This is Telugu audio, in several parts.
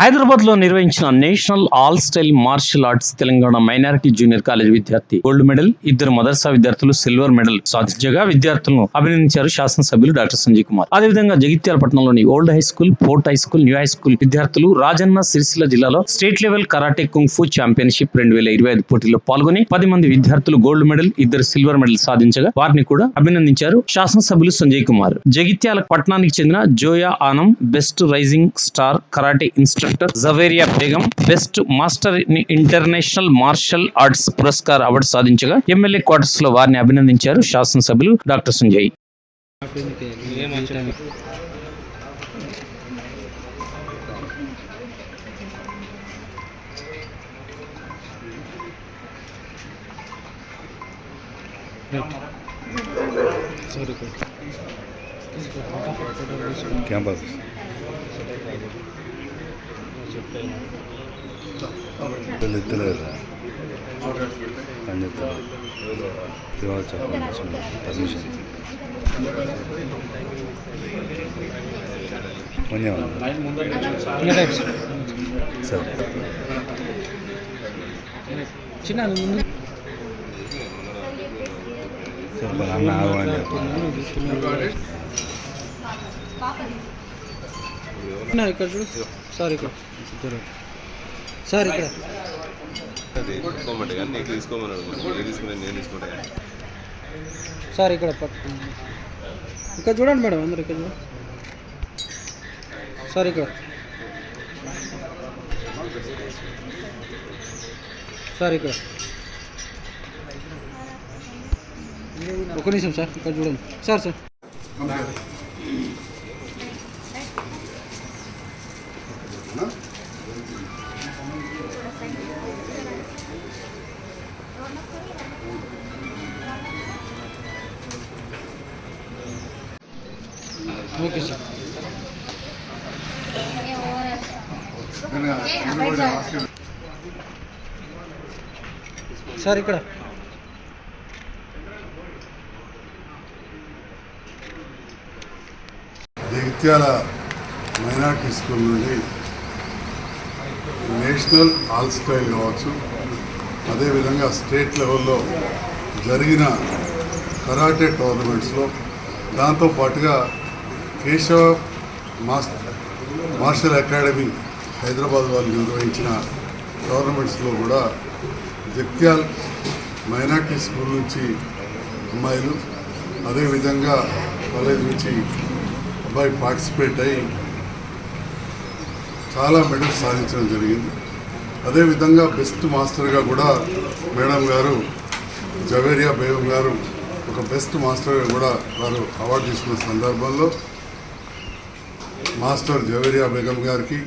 హైదరాబాద్లో నిర్వహించిన national all style martial arts Telangana minority junior college విద్యార్థి గోల్డ్ మెడల్ ఇద్దరు మదర్సా విద్యార్థులు సిల్వర్ మెడల్ సాధించగా విద్యార్థులను అభినందించారు శాసనసభ్యులు డాక్టర్ సంజయ్ కుమార్. అదేవిధంగా జగిత్యాల పట్టణంలోని old high school fort high school new high school విద్యార్థులు రాజన్న సిరిసిల్ల జిల్లాలో state level karate kung fu championship రెండు వేల ఇరవై ఐదు పోటీలో పాల్గొని పది మంది విద్యార్థులు గోల్డ్ మెడల్ ఇద్దరు సిల్వర్ మెడల్ సాధించగా వారిని కూడా అభినందించారు శాసనసభ్యులు సంజయ్ కుమార్. జగిత్యాల పట్టణానికి చెందిన Zoya Anam best rising star karate instructor Javeria Begum best master in international martial arts Puraskar award సాధించగా ఎమ్మెల్యే క్వార్టర్స్లో వారిని అభినందించారు శాసనసభ్యులు డాక్టర్ సంజయ్. క్యాంపస్ వీళ్ళు ఎత్తలేదా పని చెప్తారు ఇవాళ చెప్పండి పర్మిషన్ సరే. చిన్న ముందు. చెప్పాలి అన్న ఇక్కడ చూడు. సార్ ఇక్కడ. సార్ ఇక్కడ. తీసుకోమంటే కానీ నీకు నేను తీసుకునే నేను తీసుకుంటా. సార్ ఇక్కడ ఇక్కడ చూడండి మేడం అందరు ఇక్కడ చూడండి సార్ ఇక్కడ. సార్ ఇక్కడ. ఒక నిమిషం సార్ ఇక్కడ చూడండి. Sir sir. Okay sir sir ఇక్కడ జగిత్యాల మైనార్టీ స్కూల్ నుండి నేషనల్ ఆల్ స్టైల్ కావచ్చు. అదేవిధంగా స్టేట్ లెవెల్లో జరిగిన కరాటే టోర్నమెంట్స్లో దాంతో పాటుగా Keshava mass martial academy Hyderabad వాళ్ళు నిర్వహించిన టోర్నమెంట్స్లో కూడా జగ్త్యాల్ మైనార్టీ స్కూల్ నుంచి అమ్మాయిలు అదేవిధంగా కాలేజ్ నుంచి అబ్బాయి పార్టిసిపేట్ అయ్యి చాలా మెడల్స్ సాధించడం జరిగింది. అదేవిధంగా బెస్ట్ మాస్టర్గా కూడా మేడం గారు జవేరియా బేగం గారు ఒక బెస్ట్ మాస్టర్గా కూడా వారు అవార్డు తీసుకున్న సందర్భంలో మాస్టర్ జవేరియా బేగం గారికి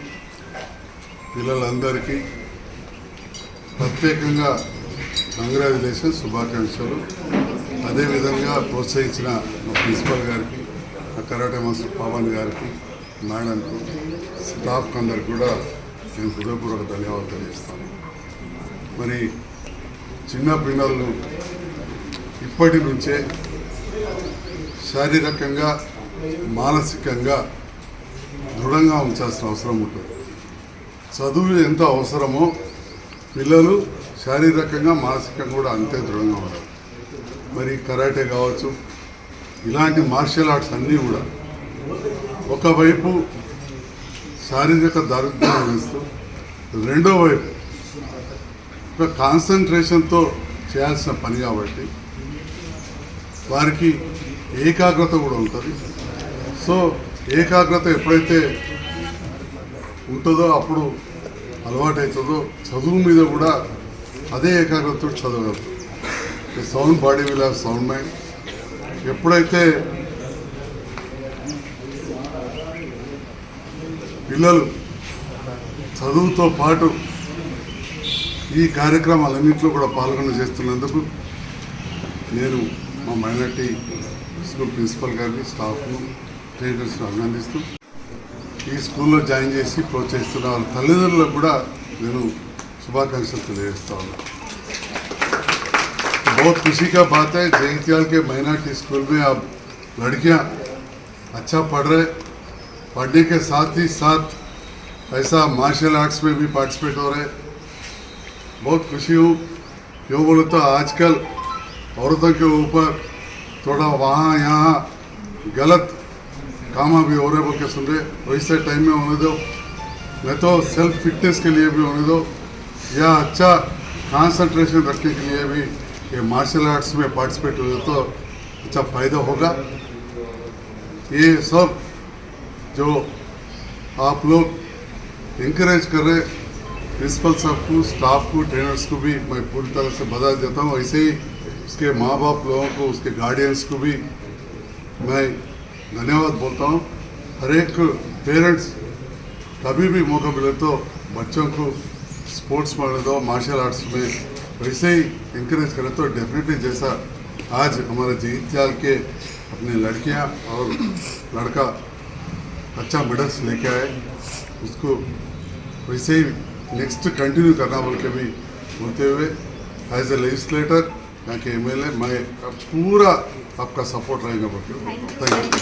పిల్లలందరికీ ప్రత్యేకంగా కంగ్రాచులేషన్ శుభాకాంక్షలు. అదేవిధంగా ప్రోత్సహించిన మా ప్రిన్సిపల్ గారికి కరాటే మాస్టర్ పవన్ గారికి మేడంకు స్టాఫ్ అందరికి కూడా నేను హృదయపూర్వక ధన్యవాదాలు తెలియజేస్తాను. మరి చిన్న పిల్లలను ఇప్పటి నుంచే శారీరకంగా మానసికంగా దృఢంగా ఉంచాల్సిన అవసరం ఉంటుంది. చదువు ఎంత అవసరమో పిల్లలు శారీరకంగా మానసికంగా కూడా అంతే దృఢంగా ఉండాలి. మరి కరాటే కావచ్చు ఇలాంటి మార్షల్ ఆర్ట్స్ అన్నీ కూడా ఒకవైపు శారీరక దారిద్ర్యం వేస్తూ రెండో వైపు ఒక కాన్సన్ట్రేషన్తో చేయాల్సిన పని కాబట్టి వారికి ఏకాగ్రత కూడా ఉంటుంది. సో ఏకాగ్రత ఎప్పుడైతే ఉంటుందో అప్పుడు అలవాటవుతుందో చదువు మీద కూడా అదే ఏకాగ్రతతో చదవగలరు sound body will have sound mind. ఎప్పుడైతే పిల్లలు చదువుతో పాటు ఈ కార్యక్రమాలన్నింటిలో కూడా పాల్గొన చేస్తున్నందుకు నేను మా మైనార్టీ స్కూల్ ప్రిన్సిపల్ గారిని స్టాఫ్ను ట్రైనర్స్ను అభినందిస్తూ ఈ స్కూల్లో జాయిన్ చేసి ప్రోత్సహిస్తున్న వాళ్ళ తల్లిదండ్రులకు కూడా నేను శుభాకాంక్షలు తెలియజేస్తా ఉన్నాను बहुत खुशी का बात है जयंतियाल के माइनॉरिटी स्कूल में अब लड़कियां अच्छा पढ़ रहे पढ़ने के साथ ही साथ ऐसा मार्शल आर्ट्स में भी पार्टिसिपेट हो रहे बहुत खुशी हूँ। क्यों बोले तो आजकल औरतों के ऊपर थोड़ा वहाँ यहाँ गलत काम भी हो रहे बोल के सुन रहे वैसे टाइम में होने दो। मैं तो सेल्फ फिटनेस के लिए भी होने दो। या अच्छा कंसंट्रेशन रखने के लिए भी ये मार्शल आर्ट्स में पार्टिसिपेट हुए तो अच्छा फ़ायदा होगा। ये सब जो आप लोग इंकरेज कर रहे प्रिंसिपल साहब को स्टाफ को ट्रेनर्स को भी मैं पूरी तरह से बधाई देता हूँ। ऐसे ही उसके माँ बाप लोगों को, उसके गार्डियंस को भी मैं धन्यवाद बोलता हूँ। हर एक पेरेंट्स कभी भी मौका मिले तो बच्चों को स्पोर्ट्स में दो मार्शल आर्ट्स में। वैसे ही इंकरेज करें तो डेफिनेटली जैसा आज हमारे जीतयाल के अपनी लड़कियाँ और लड़का अच्छा मेडल्स लेके आए। उसको वैसे ही नेक्स्ट कंटिन्यू करना बोल के भी बोलते हुए एज ए लेजिस्लेटर यहाँ के एम एल ए मैं पूरा आपका सपोर्ट रहेगा बोल के। Thank you